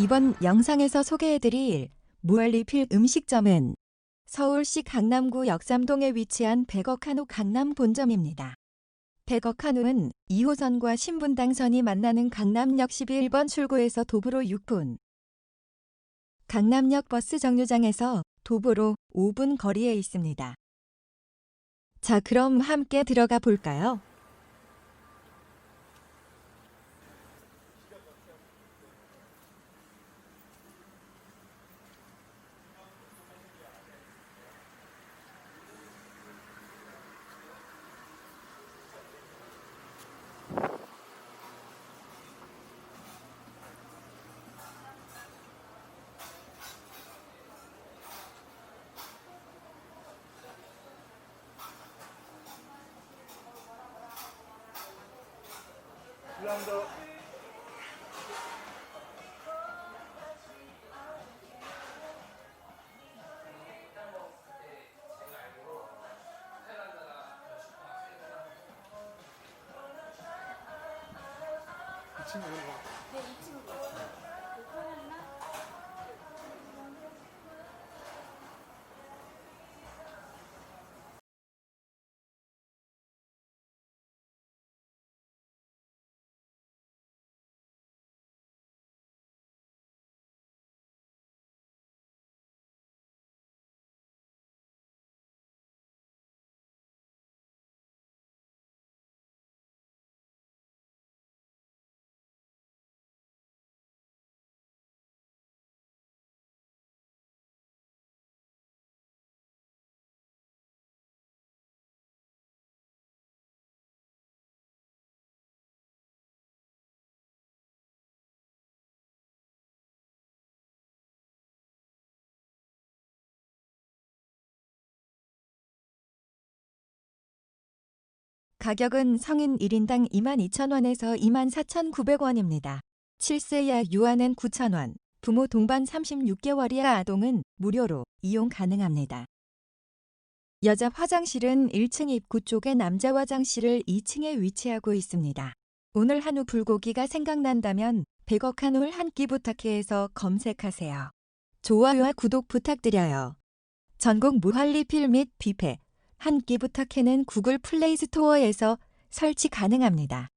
이번 영상에서 소개해드릴 무알리필 음식점은 서울시 강남구 역삼동에 위치한 백억한우 강남 본점입니다. 백억한우는 2호선과 신분당선이 만나는 강남역 11번 출구에서 도보로 6분, 강남역 버스 정류장에서 도보로 5분 거리에 있습니다. 자, 그럼 함께 들어가 볼까요? 감사합니다. 이 친구 이거 봐. 네, 이 친구. 가격은 성인 1인당 22,000원에서 24,900원입니다. 7세 이하 유아는 9,000원, 부모 동반 36개월 이하 아동은 무료로 이용 가능합니다. 여자 화장실은 1층 입구 쪽에 남자 화장실을 2층에 위치하고 있습니다. 오늘 한우 불고기가 생각난다면 100억 한우를 한끼 부탁해에서 검색하세요. 좋아요와 구독 부탁드려요. 전국 무한리필 및 뷔페 한 끼 부탁해는 구글 플레이 스토어에서 설치 가능합니다.